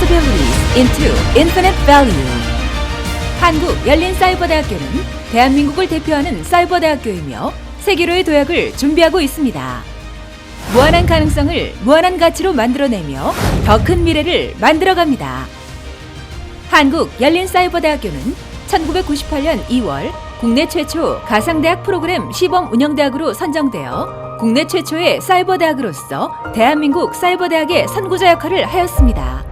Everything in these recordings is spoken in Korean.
possibilities into infinite value. 한국 열린 사이버대학교는 대한민국을 대표하는 사이버대학교이며 세계로의 도약을 준비하고 있습니다. 무한한 가능성을 무한한 가치로 만들어내며 더 큰 미래를 만들어갑니다. 한국 열린 사이버대학교는 1998년 2월 국내 최초 가상대학 프로그램 시범 운영대학으로 선정되어 국내 최초의 사이버대학으로서 대한민국 사이버대학의 선구자 역할을 하였습니다.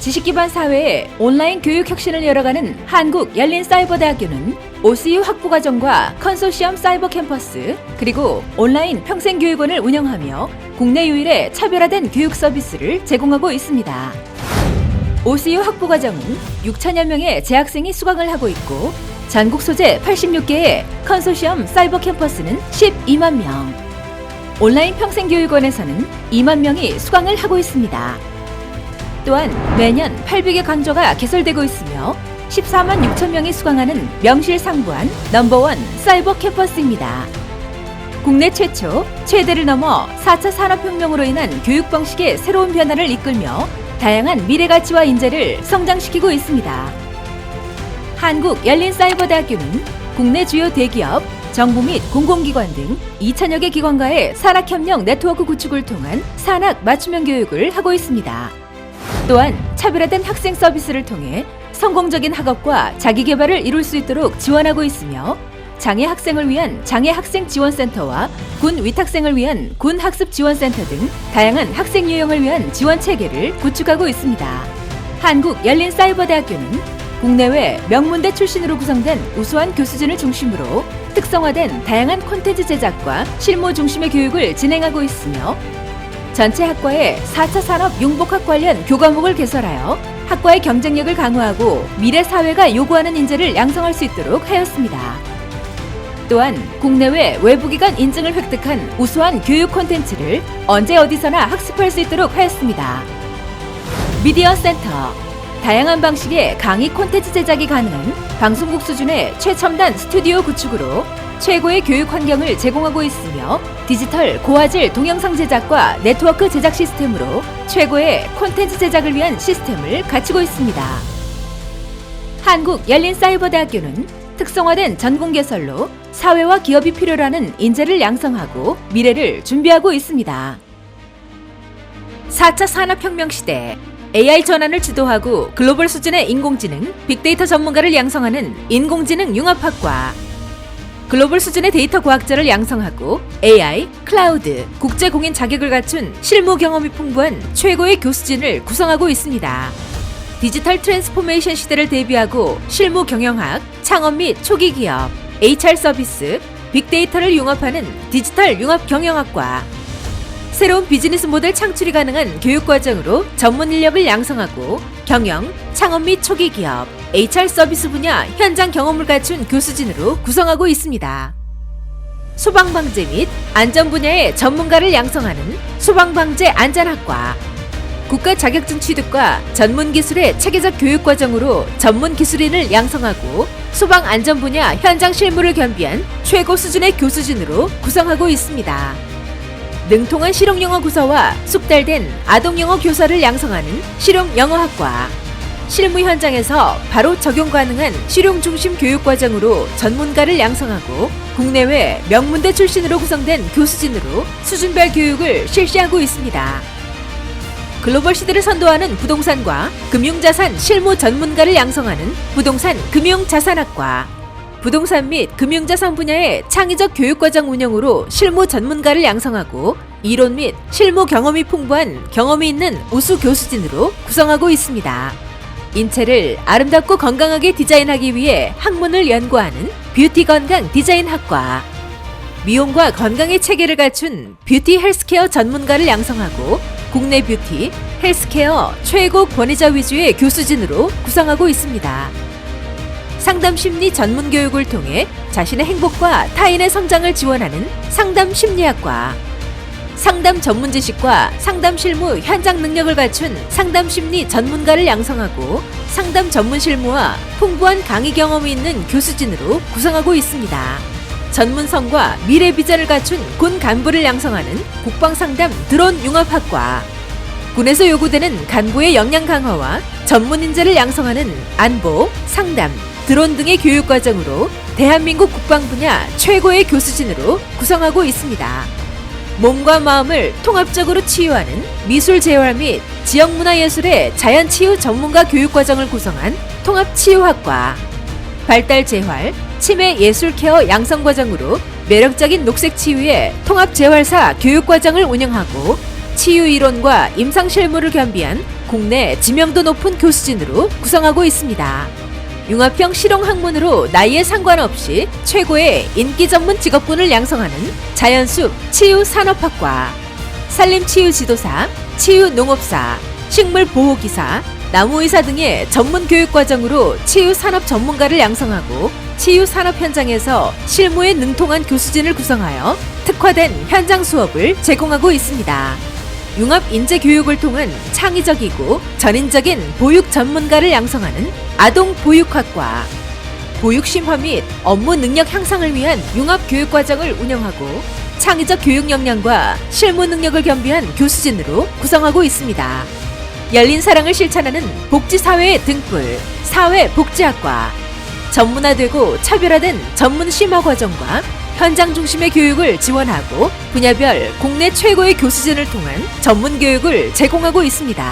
지식 기반 사회에 온라인 교육 혁신을 열어가는 한국 열린 사이버대학교는 OCU 학부과정과 컨소시엄 사이버 캠퍼스 그리고 온라인 평생교육원을 운영하며 국내 유일의 차별화된 교육 서비스를 제공하고 있습니다. OCU 학부과정은 6천여 명의 재학생이 수강을 하고 있고 전국 소재 86개의 컨소시엄 사이버 캠퍼스는 12만 명. 온라인 평생교육원에서는 2만 명이 수강을 하고 있습니다. 또한 매년 800여 강좌가 개설되고 있으며 14만 6천 명이 수강하는 명실상부한 넘버원 사이버 캠퍼스입니다. 국내 최초, 최대를 넘어 4차 산업혁명으로 인한 교육 방식의 새로운 변화를 이끌며 다양한 미래 가치와 인재를 성장시키고 있습니다. 한국 열린 사이버대학교는 국내 주요 대기업, 정부 및 공공기관 등 2천여 개 기관과의 산학협력 네트워크 구축을 통한 산학 맞춤형 교육을 하고 있습니다. 또한 차별화된 학생 서비스를 통해 성공적인 학업과 자기 개발을 이룰 수 있도록 지원하고 있으며 장애 학생을 위한 장애 학생 지원센터와 군 위탁생을 위한 군 학습 지원센터 등 다양한 학생 유형을 위한 지원 체계를 구축하고 있습니다. 한국 열린 사이버대학교는 국내외 명문대 출신으로 구성된 우수한 교수진을 중심으로 특성화된 다양한 콘텐츠 제작과 실무 중심의 교육을 진행하고 있으며 전체 학과에 4차 산업 융복학 관련 교과목을 개설하여 학과의 경쟁력을 강화하고 미래 사회가 요구하는 인재를 양성할 수 있도록 하였습니다. 또한 국내외 외부기관 인증을 획득한 우수한 교육 콘텐츠를 언제 어디서나 학습할 수 있도록 하였습니다. 미디어 센터 다양한 방식의 강의 콘텐츠 제작이 가능한 방송국 수준의 최첨단 스튜디오 구축으로 최고의 교육 환경을 제공하고 있으며 디지털 고화질 동영상 제작과 네트워크 제작 시스템으로 최고의 콘텐츠 제작을 위한 시스템을 갖추고 있습니다. 한국 열린 사이버대학교는 특성화된 전공 개설로 사회와 기업이 필요로 하는 인재를 양성하고 미래를 준비하고 있습니다. 4차 산업혁명 시대 AI 전환을 주도하고 글로벌 수준의 인공지능, 빅데이터 전문가를 양성하는 인공지능 융합학과 글로벌 수준의 데이터 과학자를 양성하고 AI, 클라우드, 국제 공인 자격을 갖춘 실무 경험이 풍부한 최고의 교수진을 구성하고 있습니다. 디지털 트랜스포메이션 시대를 대비하고 실무 경영학, 창업 및 초기 기업, HR 서비스, 빅데이터를 융합하는 디지털 융합 경영학과 새로운 비즈니스 모델 창출이 가능한 교육 과정으로 전문 인력을 양성하고 경영, 창업 및 초기 기업, HR 서비스 분야 현장 경험을 갖춘 교수진으로 구성하고 있습니다. 소방방재 및 안전 분야의 전문가를 양성하는 소방방재 안전학과 국가 자격증 취득과 전문 기술의 체계적 교육 과정으로 전문 기술인을 양성하고 소방 안전 분야 현장 실무를 겸비한 최고 수준의 교수진으로 구성하고 있습니다. 능통한 실용 영어 구사와 숙달된 아동 영어 교사를 양성하는 실용 영어학과 실무 현장에서 바로 적용 가능한 실용 중심 교육 과정으로 전문가를 양성하고 국내외 명문대 출신으로 구성된 교수진으로 수준별 교육을 실시하고 있습니다. 글로벌 시대를 선도하는 부동산과 금융자산 실무 전문가를 양성하는 부동산 금융자산학과 부동산 및 금융자산 분야의 창의적 교육과정 운영으로 실무 전문가를 양성하고 이론 및 실무 경험이 풍부한 경험이 있는 우수 교수진으로 구성하고 있습니다. 인체를 아름답고 건강하게 디자인하기 위해 학문을 연구하는 뷰티 건강 디자인 학과 미용과 건강의 체계를 갖춘 뷰티 헬스케어 전문가를 양성하고 국내 뷰티, 헬스케어 최고 권위자 위주의 교수진으로 구성하고 있습니다. 상담 심리 전문 교육을 통해 자신의 행복과 타인의 성장을 지원하는 상담 심리학과 상담 전문 지식과 상담 실무 현장 능력을 갖춘 상담 심리 전문가를 양성하고 상담 전문 실무와 풍부한 강의 경험이 있는 교수진으로 구성하고 있습니다. 전문성과 미래 비전을 갖춘 군 간부를 양성하는 국방상담 드론 융합학과 군에서 요구되는 간부의 역량 강화와 전문 인재를 양성하는 안보, 상담, 드론 등의 교육 과정으로 대한민국 국방 분야 최고의 교수진으로 구성하고 있습니다. 몸과 마음을 통합적으로 치유하는 미술 재활 및 지역 문화 예술의 자연 치유 전문가 교육 과정을 구성한 통합 치유학과 발달 재활, 치매 예술 케어 양성 과정으로 매력적인 녹색 치유의 통합 재활사 교육 과정을 운영하고 치유 이론과 임상 실무를 겸비한 국내 지명도 높은 교수진으로 구성하고 있습니다. 융합형 실용 학문으로 나이에 상관없이 최고의 인기 전문 직업군을 양성하는 자연숲 치유 산업학과, 산림 치유 지도사, 치유 농업사, 식물 보호 기사, 나무의사 등의 전문 교육 과정으로 치유 산업 전문가를 양성하고 치유 산업 현장에서 실무에 능통한 교수진을 구성하여 특화된 현장 수업을 제공하고 있습니다. 융합 인재 교육을 통한 창의적이고 전인적인 보육 전문가를 양성하는 아동 보육학과, 보육 심화 및 업무 능력 향상을 위한 융합 교육 과정을 운영하고 창의적 교육 역량과 실무 능력을 겸비한 교수진으로 구성하고 있습니다. 열린 사랑을 실천하는 복지사회의 등불, 사회복지학과, 전문화되고 차별화된 전문 심화 과정과 현장 중심의 교육을 지원하고 분야별 국내 최고의 교수진을 통한 전문 교육을 제공하고 있습니다.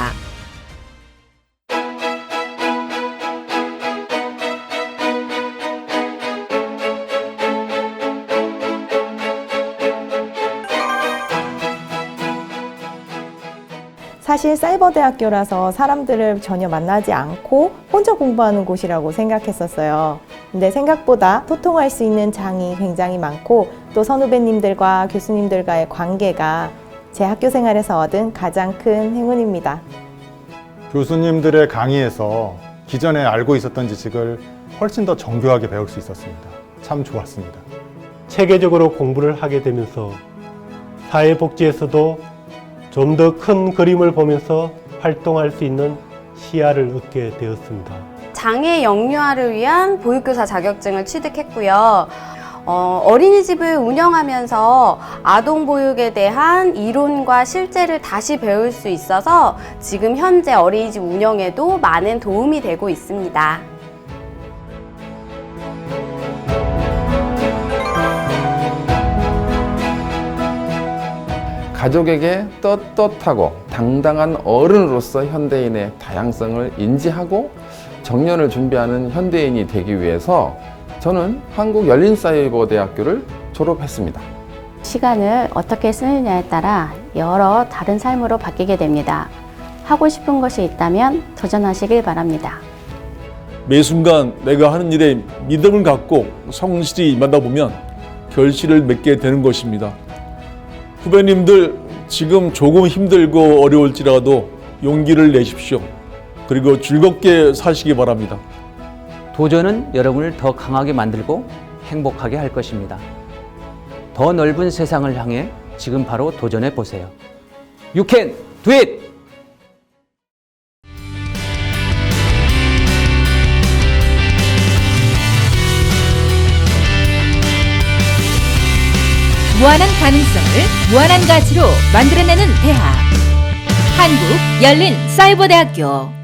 사실 사이버 대학교라서 사람들을 전혀 만나지 않고 혼자 공부하는 곳이라고 생각했었어요. 근데 생각보다 소통할 수 있는 장이 굉장히 많고 또 선후배님들과 교수님들과의 관계가 제 학교 생활에서 얻은 가장 큰 행운입니다. 교수님들의 강의에서 기존에 알고 있었던 지식을 훨씬 더 정교하게 배울 수 있었습니다. 참 좋았습니다. 체계적으로 공부를 하게 되면서 사회복지에서도 좀 더 큰 그림을 보면서 활동할 수 있는 시야를 얻게 되었습니다. 장애 영유아를 위한 보육교사 자격증을 취득했고요. 어, 어린이집을 운영하면서 아동 보육에 대한 이론과 실제를 다시 배울 수 있어서 지금 현재 어린이집 운영에도 많은 도움이 되고 있습니다. 가족에게 떳떳하고 당당한 어른으로서 현대인의 다양성을 인지하고 정년을 준비하는 현대인이 되기 위해서 저는 한국열린사이버대학교를 졸업했습니다. 시간을 어떻게 쓰느냐에 따라 여러 다른 삶으로 바뀌게 됩니다. 하고 싶은 것이 있다면 도전하시길 바랍니다. 매 순간 내가 하는 일에 믿음을 갖고 성실히 임하다 보면 결실을 맺게 되는 것입니다. 후배님들 지금 조금 힘들고 어려울지라도 용기를 내십시오. 그리고 즐겁게 사시기 바랍니다. 도전은 여러분을 더 강하게 만들고 행복하게 할 것입니다. 더 넓은 세상을 향해 지금 바로 도전해 보세요. You can do it! 무한한 가능성을 무한한 가치로 만들어내는 대학. 한국 열린 사이버대학교.